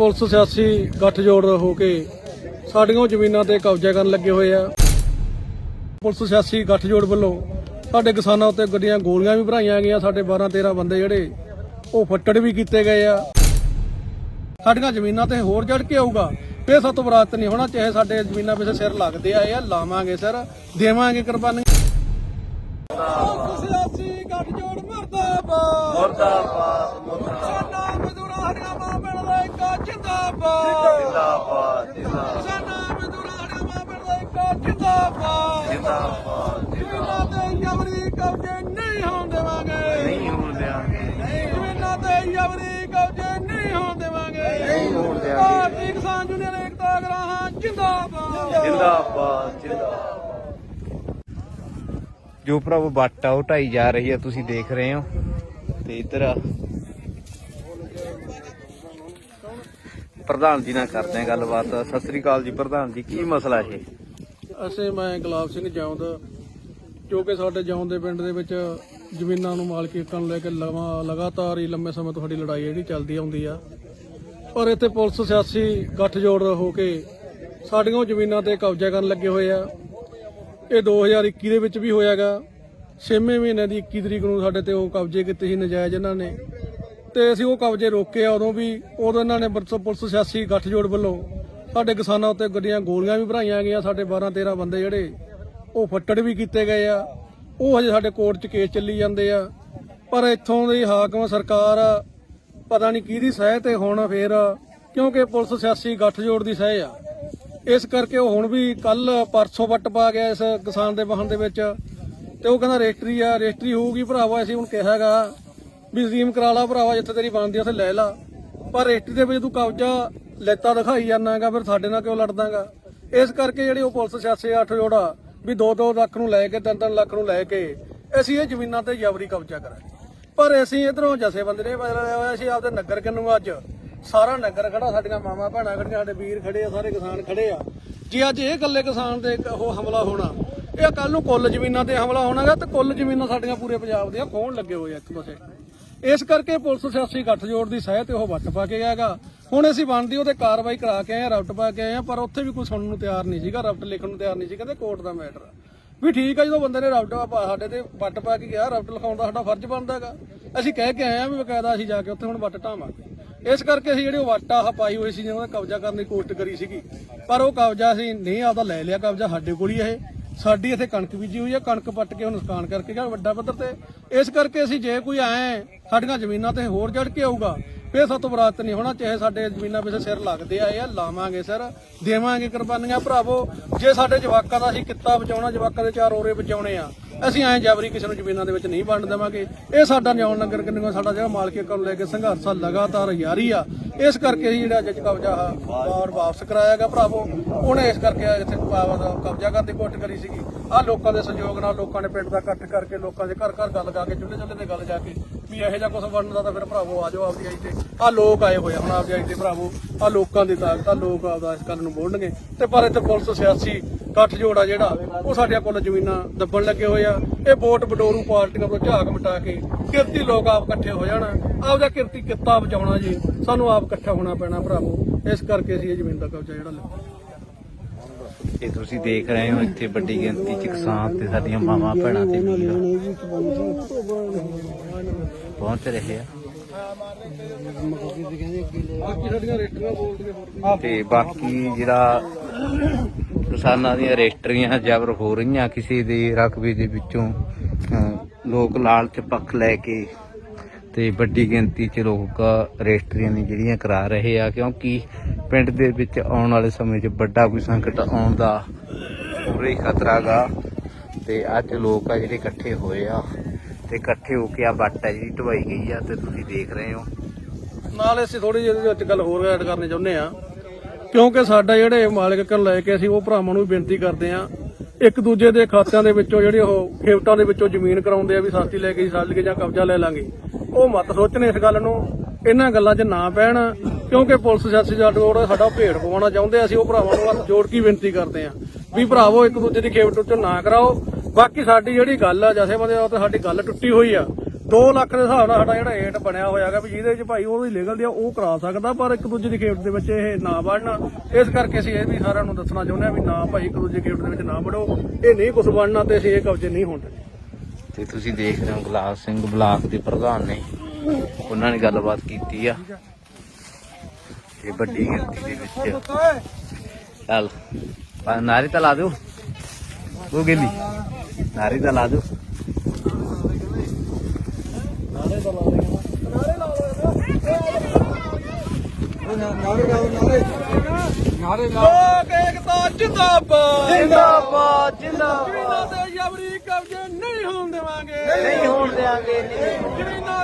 Police ਸਿਆਸੀ ਗੱਠਜੋੜ ਹੋ ਕੇ ਸਾਡੀਆਂ ਜ਼ਮੀਨਾਂ ਤੇ ਕਬਜ਼ਾ ਕਰਨ ਲੱਗੇ ਹੋਏ ਆ। ਪੁਲਿਸ ਸਿਆਸੀ ਗੱਠਜੋੜ ਵੱਲੋਂ ਸਾਡੇ ਕਿਸਾਨਾਂ ਉੱਤੇ ਗੱਡੀਆਂ ਗੋਲੀਆਂ ਵੀ ਭਰਾਈਆਂ ਗਈਆਂ, ਸਾਡੇ 12 13 ਬੰਦੇ ਜਿਹੜੇ ਉਹ ਫੱਟੜ ਵੀ ਕੀਤੇ ਗਏ ਆ। ਸਾਡੀਆਂ ਜ਼ਮੀਨਾਂ ਤੇ ਹੋਰ ਜੜ ਕੇ ਆਊਗਾ। ਫੇਰ ਸਾਤੋਂ ਬਰਾਤ ਨਹੀਂ ਹੋਣਾ, ਚਾਹੇ ਸਾਡੇ ਜ਼ਮੀਨਾਂ ਪਿੱਛੇ ਸਿਰ ਲੱਗਦੇ ਆਏ ਆ ਲਾਵਾਂਗੇ ਸਰ, ਦੇਵਾਂਗੇ ਕੁਰਬਾਨੀ। ਸਿਆਸੀ ਗੱਠਜੋੜ ਮਰਦਾਬਾਦ। ਮੁਰਦਾਬਾਦ ਮੁਰਦਾਬਾਦ। ਕਿਸਾਨਾਂ ਮਜ਼ਦੂਰਾਂ ਸਾਡੀਆਂ ਮਾਂ ਭੈਣਾਂ ਦਾ ਇੱਕ ਜਿੰਦਾਬਾਦ। ਜਿੰਦਾਬਾਦ। ਜਿੰਦਾਬਾਦ ਕਿਸਾਨਾਂ ਮਜ਼ਦੂਰਾਂ ਸਾਡੀਆਂ ਮਾਂ ਭੈਣਾਂ ਦਾ ਇੱਕ। ਜਿੰਦਾਬਾਦ। ਜਿੰਦਾਬਾਦ। ਜ਼ਮੀਨਾਂ ਤੇ ਜਬਰੀ ਕਬਜ਼ੇ ਨਹੀਂ ਹੋਣ ਦੇਵਾਂਗੇ। ਨਹੀਂ ਹੋਣ ਦਿਆਂਗੇ ਜ਼ਮੀਨਾਂ ਤੇ ਜਬਰੀ ਕਬਜ਼ੇ ਨਹੀਂ ਹੋਣ ਦੇਵਾਂਗੇ। ਨਹੀਂ ਹੋਣ ਦਿਆਂਗੇ। ਭਾਰਤੀ ਕਿਸਾਨ ਯੂਨੀਅਨ ਏਕਤਾ ਗਰਾਹਾਂ ਜਿੰਦਾਬਾਦ। ਜਿੰਦਾਬਾਦ ਜਿੰਦਾਬਾਦ। ਜੋ ਪ੍ਰਭੂ ਬੱਟ ਆ ਉਹ ਢਾਈ ਜਾ ਰਹੀ ਆ ਤੁਸੀਂ ਦੇਖ ਰਹੇ ਹੋ। ਤੇ ਇੱਧਰ ਪ੍ਰਧਾਨ ਜੀ ਨਾਲ ਕਰਦੇ ਆ ਗੱਲਬਾਤ। ਸਤਿ ਸ੍ਰੀ ਅਕਾਲ ਜੀ ਪ੍ਰਧਾਨ ਜੀ, ਕੀ ਮਸਲਾ ਇਹ? ਅਸੀਂ, ਮੈਂ ਗੁਲਾਬ ਸਿੰਘ ਜੌਂਦ ਜੋ ਕਿ ਸਾਡੇ ਜੌਂਦ ਦੇ ਪਿੰਡ ਦੇ ਵਿੱਚ ਜ਼ਮੀਨਾਂ ਨੂੰ ਮਾਲਕੀ ਕਰਨ ਲੈ ਕੇ ਲਵਾ, ਲਗਾਤਾਰ ਹੀ ਲੰਮੇ ਸਮੇਂ ਤੋਂ ਸਾਡੀ ਲੜਾਈ ਜਿਹੜੀ ਚੱਲਦੀ ਆਉਂਦੀ ਆ। ਪਰ ਇੱਥੇ ਪੁਲਿਸ, ਸਿਆਸੀ ਗੱਠਜੋੜ ਹੋ ਕੇ ਸਾਡੀਆਂ ਉਹ ਜ਼ਮੀਨਾਂ ਤੇ ਕਬਜ਼ਾ ਕਰਨ ਲੱਗੇ ਹੋਏ ਆ। ਇਹ 2021 ਦੇ ਵਿੱਚ ਵੀ ਹੋਇਆਗਾ। 6ਵੇਂ ਮਹੀਨੇ ਦੀ 21 ਤਰੀਕ ਨੂੰ ਸਾਡੇ ਤੇ ਉਹ ਕਬਜ਼ੇ ਕੀਤੇ ਸੀ ਨਜਾਇਜ਼ ਇਹਨਾਂ ਨੇ। ਤੇ ਅਸੀਂ ਉਹ ਕਬਜ਼ੇ ਰੋਕੇ ਆ, ਉਦੋਂ ਵੀ ਉਦੋਂ ਇਹਨਾਂ ਨੇ ਬਰਸੋ ਪੁਲਿਸ ਸਿਆਸੀ ਗੱਠਜੋੜ ਵੱਲੋਂ ਸਾਡੇ ਕਿਸਾਨਾਂ ਉੱਤੇ ਗੱਡੀਆਂ ਗੋਲੀਆਂ ਵੀ ਭਰਾਈਆਂ ਗਈਆਂ, ਸਾਡੇ 12 13 ਬੰਦੇ ਜਿਹੜੇ ਉਹ ਫੱਟੜ ਵੀ ਕੀਤੇ ਗਏ ਆ। ਉਹ ਹਜੇ ਸਾਡੇ ਕੋਰਟ 'ਚ ਕੇਸ ਚੱਲੀ ਜਾਂਦੇ ਆ। ਪਰ ਇੱਥੋਂ ਦੀ ਹਾਕਮ ਸਰਕਾਰ ਪਤਾ ਨਹੀਂ ਕਿਹਦੀ ਸਹਿ ਤੇ ਹੁਣ ਫੇਰ, ਕਿਉਂਕਿ ਪੁਲਿਸ ਸਿਆਸੀ ਗੱਠਜੋੜ ਦੀ ਸਹਿ ਆ। ਇਸ ਕਰਕੇ ਉਹ ਹੁਣ ਵੀ ਕੱਲ ਪਰਸੋਂ ਵੱਟ ਪਾ ਗਿਆ ਇਸ ਕਿਸਾਨ ਦੇ ਵਾਹਨ ਦੇ ਵਿੱਚ। ਤੇ ਉਹ ਕਹਿੰਦਾ ਰਜਿਸਟਰੀ ਆ, ਰਜਿਸਟਰੀ ਹੋਊਗੀ ਭਰਾਵਾ, ਅਸੀਂ ਹੁਣ ਕਿਹਾਗਾ ਵੀ ਜ਼ੀਮ ਕਰਾ ਲਾ ਭਰਾਵਾ, ਜਿੱਥੇ ਤੇਰੀ ਬਣਦੀ ਉੱਥੇ ਲੈ ਲਾ। ਪਰ ਰਜਿਸਟਰੀ ਦੇ ਵਿੱਚ ਤੂੰ ਕਬਜ਼ਾ ਲੈਤਾ ਦਿਖਾਈ ਜਾਂਦਾਗਾ, ਫਿਰ ਸਾਡੇ ਨਾਲ ਕਿਉਂ ਲੜਦਾਗਾ? ਇਸ ਕਰਕੇ ਜਿਹੜੀ ਉਹ ਪੁਲਿਸ ਸਿਆਸੀ ਅੱਠ ਜੋੜਾ ਵੀ 2-2 ਲੱਖ ਨੂੰ ਲੈ ਕੇ 3-3 ਲੱਖ ਨੂੰ ਲੈ ਕੇ, ਅਸੀਂ ਇਹ ਜ਼ਮੀਨਾਂ ਤੇ ਜਬਰੀ ਕਬਜ਼ਾ ਕਰਾਂਗੇ। ਪਰ ਅਸੀਂ ਇਧਰੋਂ ਬੰਦੇ ਨੇ ਬਦਲਿਆ ਹੋਇਆ ਸੀ ਆਪਦੇ ਨਗਰ ਕਿੰਨੂ ਅੱਜ। ਸਾਰਾ ਨਗਰ ਖੜਾ, ਸਾਡੀਆਂ ਮਾਮਾ ਭੈਣਾਂ ਖੜੀਆਂ, ਸਾਡੇ ਵੀਰ ਖੜੇ ਆ, ਸਾਰੇ ਕਿਸਾਨ ਖੜੇ ਆ। ਜੇ ਅੱਜ ਇਹ ਇਕੱਲੇ ਕਿਸਾਨ ਤੇ ਉਹ ਹਮਲਾ ਹੋਣਾ, ਇਹ ਕੱਲ ਨੂੰ ਕੁੱਲ ਜ਼ਮੀਨਾਂ ਤੇ ਹਮਲਾ ਹੋਣਾਗਾ ਤੇ ਕੁੱਲ ਜ਼ਮੀਨਾਂ ਸਾਡੀਆਂ ਪੂਰੇ ਪੰਜਾਬ ਦੀਆਂ ਖੋਣ ਲੱਗੇ ਹੋਏ ਆ ਇੱਕ ਪਾਸੇ। ਇਸ ਕਰਕੇ ਪੁਲਿਸ ਸਿਆਸੀ ਗੱਠਜੋੜ ਦੀ ਸਹਿ ਤੇ ਉਹ ਵੱਟ ਪਾ ਕੇ ਗਿਆਗਾ ਹੁਣ ਅਸੀਂ ਬਣਦੀ ਉਹਦੇ ਕਾਰਵਾਈ ਕਰਾ ਕੇ ਆਏ ਆ ਰਫਟ ਪਾ ਕੇ ਆਏ ਆ, ਪਰ ਉੱਥੇ ਵੀ ਕੋਈ ਸੁਣਨ ਨੂੰ ਤਿਆਰ ਨਹੀਂ ਸੀਗਾ ਰਫਟ ਲਿਖਣ ਨੂੰ ਤਿਆਰ ਨਹੀਂ ਸੀ, ਕਹਿੰਦੇ ਕੋਰਟ ਦਾ ਮੈਟਰ ਆ। ਵੀ ਠੀਕ ਆ, ਜਦੋਂ ਬੰਦੇ ਨੇ ਰਫਟ ਸਾਡੇ ਤੇ ਵੱਟ ਪਾ ਕੇ ਗਿਆ ਰਫਟ ਲਿਖਾਉਣ ਦਾ ਸਾਡਾ ਫਰਜ਼ ਬਣਦਾ ਬਣਦਾਗਾ ਅਸੀਂ ਕਹਿ ਕੇ ਆਏ ਆ ਵੀ ਬਕਾਇਦਾ ਅਸੀਂ ਜਾ ਕੇ ਉੱਥੇ ਹੁਣ ਵੱਟ ਢਾਵਾਂਗੇ। ਇਸ ਕਰਕੇ ਅਸੀਂ ਜਿਹੜੀ ਉਹ ਵੱਟ ਆਹ ਪਾਈ ਹੋਈ ਸੀ, ਜਿਹਨਾਂ ਦਾ ਕਬਜ਼ਾ ਕਰਨ ਦੀ ਕੋਸ਼ਿਸ਼ ਕਰੀ ਸੀਗੀ। ਪਰ ਉਹ ਕਬਜ਼ਾ ਅਸੀਂ ਨਹੀਂ ਆਪਦਾ ਲੈ ਲਿਆ, ਕਬਜ਼ਾ ਸਾਡੇ ਕੋਲ ਹੀ ਇਹ। ਸਾਡੀ ਇੱਥੇ ਕਣਕ ਬੀਜੀ ਹੋਈ ਹੈ ਕਣਕ ਪੱਟ ਕੇ ਉਹ ਨੁਕਸਾਨ ਕਰਕੇ ਗਿਆ ਵੱਡਾ ਪੱਧਰ ਤੇ। ਇਸ ਕਰਕੇ ਅਸੀਂ ਜੇ ਕੋਈ ਆਏ, ਸਾਡੀਆਂ ਜ਼ਮੀਨਾਂ ਤੇ ਹੋਰ ਜੜ ਕੇ ਆਊਗਾ। ਫੇਰ ਸਾਤੋਂ ਬਰਾਤ ਨਹੀਂ ਹੋਣਾ, ਚਾਹੇ ਸਾਡੇ ਜ਼ਮੀਨਾਂ ਪਿੱਛੇ ਸਿਰ ਲੱਗਦੇ ਆਏ ਆ ਲਾਵਾਂਗੇ ਸਰ, ਦੇਵਾਂਗੇ ਕੁਰਬਾਨੀਆਂ। ਭਰਾਵੋ, ਜੇ ਸਾਡੇ ਜਵਾਕਾਂ ਦਾ ਅਸੀਂ ਕਿੱਤਾ ਬਚਾਉਣਾ, ਜਵਾਕਾਂ ਦੇ ਚਾਰ ਔਰੇ ਬਚਾਉਣੇ ਆ ਅਸੀਂ ਐਂ ਜਬਰੀ ਕਿਸੇ ਨੂੰ ਜ਼ਮੀਨਾਂ ਦੇ ਵਿੱਚ ਨਹੀਂ ਵੰਡ ਦੇਵਾਂਗੇ। ਇਹ ਸਾਡਾ ਨਿਆਉਣ ਲੰਗਰ ਕਿੰਨਾ ਸਾਡਾ ਜਿਹੜਾ ਮਾਲਕੀ ਕਰਨ ਲੈ ਕੇ ਸੰਘਰਸ਼ ਲਗਾਤਾਰ ਜਾਰੀ ਆ। ਇਸ ਕਰਕੇ ਅਸੀਂ ਜਿਹੜਾ ਜੱਜ ਕਬਜ਼ਾ ਬਾੜ ਵਾਪਸ ਕਰਾਇਆਗਾ ਭਰਾਵੋ। ਉਹਨੇ ਇਸ ਕਰਕੇ ਇੱਥੇ ਕਬਜ਼ਾ ਕਰਨ ਦੀ ਕੋਸ਼ਿਸ਼ ਕਰੀ ਸੀਗੀ। ਆ ਲੋਕਾਂ ਦੇ ਸਹਿਯੋਗ ਨਾਲ ਲੋਕਾਂ ਨੇ ਪਿੰਡ ਦਾ ਇਕੱਠ ਕਰਕੇ ਲੋਕਾਂ ਦੇ ਘਰ ਘਰ ਗੱਲ ਗਾ ਕੇ, ਚੁੱਲ੍ਹੇ ਚੁੱਲ੍ਹੇ ਤੇ ਗੱਲ ਜਾ ਕੇ ਵੀ ਇਹੋ ਜਿਹਾ ਕੁਝ ਬਣਦਾ ਤਾਂ ਫਿਰ ਭਰਾਵੋ ਆ ਜਾਓ ਆਪਦੀ ਆਈ ਤੇ। ਆ ਲੋਕ ਆਏ ਹੋਏ ਆ ਹੁਣ ਆਪਦੀ ਆਈ ਤੇ ਭਰਾਵੋ। ਆ ਲੋਕਾਂ ਦੀ ਤਾਕਤ, ਆ ਲੋਕ ਆਪਦਾ ਇਸ ਗੱਲ ਨੂੰ ਬੋਲਣਗੇ ਤੇ ਪਰ ਇੱਥੇ ਪੁਲਿਸ ਸਿਆਸੀ ਇਕੱਠ ਜੋੜਾ ਜਿਹੜਾ ਉਹ ਸਾਡੀਆਂ ਕੋਲ ਜ਼ਮੀਨਾਂ ਦੱਬਣ ਲੱਗੇ ਹੋਏ ਆ। ਇਹ ਵੋਟ ਬਡੋਰੂ ਪਾਰਟੀਆਂ ਤੋਂ ਝਾਕ ਮਟਾ ਕੇ ਕਿਰਤੀ ਲੋਕ ਆਪ ਇਕੱਠੇ ਹੋ ਜਾਣ। ਆਪਦਾ ਕਿਰਤੀ ਕਿੱਤਾ ਬਚਾਉਣਾ ਜੀ। ਸਾਨੂੰ ਆਪ ਇਕੱਠਾ ਹੋਣਾ ਪੈਣਾ ਭਰਾਵੋ। ਇਸ ਕਰਕੇ ਅਸੀਂ ਇਹ ਜ਼ਮੀਨ ਦਾ ਕਬਜ਼ਾ ਜਿਹੜਾ ਲਿਆ। ਇਹ ਤੁਸੀਂ ਦੇਖ ਰਹੇ ਹੋ ਇੱਥੇ ਵੱਡੀ ਗਿਣਤੀ ਚ ਕਿਸਾਨ ਤੇ ਸਾਡੀਆਂ ਮਾਵਾਂ ਭੈਣਾਂ ਤੇ ਵੀਰ ਪਹੁੰਚ ਰਹੇ ਆ। ਤੇ ਬਾਕੀ ਜਿਹੜਾ ਕਿਸਾਨਾਂ ਦੀਆਂ ਰਜਿਸਟਰੀਆਂ ਜ਼ਬਰ ਹੋ ਰਹੀਆਂ ਕਿਸੇ ਦੇ ਰਕਬੇ ਦੇ ਵਿੱਚੋਂ ਲੋਕ ਲਾਲਚ ਪੱਖ ਲੈ ਕੇ ਤੇ ਵੱਡੀ ਗਿਣਤੀ 'ਚ ਲੋਕ ਰਜਿਸਟਰੀਆਂ ਨੇ ਜਿਹੜੀਆਂ ਕਰਾ ਰਹੇ ਆ, ਕਿਉਂਕਿ ਪਿੰਡ ਦੇ ਵਿੱਚ ਆਉਣ ਵਾਲੇ ਸਮੇਂ 'ਚ ਵੱਡਾ ਕੋਈ ਸੰਕਟ ਆਉਣ ਦਾ ਪੂਰੇ ਖਤਰਾ ਗਾ। ਤੇ ਅੱਜ ਲੋਕ ਆ ਜਿਹੜੇ ਇਕੱਠੇ ਹੋਏ ਆ, ਤੇ ਇਕੱਠੇ ਹੋ ਕੇ ਆ ਵੱਟ ਆ ਜਿਹੜੀ ਢਵਾਈ ਗਈ ਆ, ਤੇ ਤੁਸੀਂ ਦੇਖ ਰਹੇ ਹੋ। ਨਾਲ ਅਸੀਂ ਥੋੜੀ ਜਿਹੀ ਇਹਦੇ ਵਿੱਚ ਗੱਲ ਹੋਰ ਐਡ ਕਰਨੀ ਚਾਹੁੰਦੇ ਆ। ਕਿਉਂਕਿ ਸਾਡਾ ਜਿਹੜੇ ਮਾਲਕ ਕਰਨ ਲੈ ਕੇ ਅਸੀਂ ਉਹ ਭਰਾਵਾਂ ਨੂੰ ਵੀ ਬੇਨਤੀ ਕਰਦੇ ਆ ਇੱਕ ਦੂਜੇ ਦੇ ਖਾਤਿਆਂ ਦੇ ਵਿੱਚੋਂ ਜਿਹੜੇ ਉਹ ਖੇਵਟਾਂ ਦੇ ਵਿੱਚੋਂ ਜ਼ਮੀਨ ਕਰਾਉਂਦੇ ਆ ਵੀ ਸਸਤੀ ਲੈ ਕੇ ਸਾਲ ਕੇ ਜਾਂ ਕਬਜ਼ਾ ਲੈ ਲਾਂਗੇ। ਉਹ ਮਤ ਸੋਚਣ ਇਸ ਗੱਲ ਨੂੰ, ਇਹਨਾਂ ਗੱਲਾਂ 'ਚ ਨਾ ਪੈਣ, ਕਿਉਂਕਿ ਪੁਲਿਸ ਸਿਆਸੀ ਜੱਟੋੜ ਸਾਡਾ ਭੇੜ ਪਵਾਉਣਾ ਚਾਹੁੰਦੇ ਆ, ਅਸੀਂ ਉਹ ਭਰਾਵਾਂ ਨੂੰ ਹੱਥ ਜੋੜ ਕੇ ਬੇਨਤੀ ਕਰਦੇ ਆ ਵੀ ਭਰਾਵੋ ਇੱਕ ਦੂਜੇ ਦੀ ਖੇਵਟ ਉੱਤੇ ਨਾ ਕਰਾਓ। ਬਾਕੀ ਸਾਡੀ ਜਿਹੜੀ ਗੱਲ ਆ, ਜਥੇਬੰਦੀ ਉਹ ਤੇ ਸਾਡੀ ਗੱਲ ਟੁੱਟੀ ਹੋਈ ਆ। 2 ਲੱਖ ਦੇ ਹਿਸਾਬ ਨਾਲ ਸਾਡਾ ਜਿਹੜਾ ਏਟ ਬਣਿਆ ਹੋਇਆ ਹੈਗਾ ਵੀ ਜਿਹਦੇ ਵਿੱਚ ਭਾਈ ਉਹਦੀ ਲੀਗਲ ਦੀ ਆ, ਉਹ ਕਰਾ ਸਕਦਾ ਪਰ ਇੱਕ ਦੂਜੇ ਦੀ ਖੇਡ ਦੇ ਵਿੱਚ ਇਹ ਨਾ ਵੜਨ ਇਸ ਕਰਕੇ ਅਸੀਂ ਇਹ ਵੀ ਸਾਰਿਆਂ ਨੂੰ ਦੱਸਣਾ ਚਾਹੁੰਦੇ ਆ ਵੀ ਨਾ ਭਾਈ ਇੱਕ ਦੂਜੇ ਖੇਡ ਦੇ ਵਿੱਚ ਨਾ ਵੜੋ। ਇਹ ਨਹੀਂ ਕੁਝ ਬਣਨਾ ਤੇ ਅਸੀਂ ਇਹ ਕਬਜ਼ੇ ਨਹੀਂ ਹੋਣ ਦੇਣੇ। ਤੇ ਤੁਸੀਂ ਦੇਖ ਰਹੇ ਹੋ ਗੁਲਾਬ ਸਿੰਘ ਬਲਾਕ ਦੇ ਪ੍ਰਧਾਨ ਨੇ। ਉਹਨਾਂ ਨੇ ਗੱਲਬਾਤ ਕੀਤੀ ਆ। ਤੇ ਵੱਡੀ ਗਿਣਤੀ ਦੇ ਵਿੱਚ। ਚੱਲ ਆ ਨਾਰੀ ਤਾਂ ਲਾ ਦਿਓ। ਉਹ ਗੇਲੀ। ਨਾਰੀ ਤਾਂ ਲਾ ਦਿਓ। ਲੋਕ ਏਕਤਾ ਜਿੰਦਾਬਾਦ। ਜਿੰਦਾਬਾਦ ਤੇ ਜਬਰੀ ਕਬਜ਼ੇ ਨਹੀਂ ਹੋਣ ਦੇਵਾਂਗੇ। ਨਹੀਂ ਹੋਣ ਦੇਾਂਗੇ ਜ਼ਮੀਨਾਂ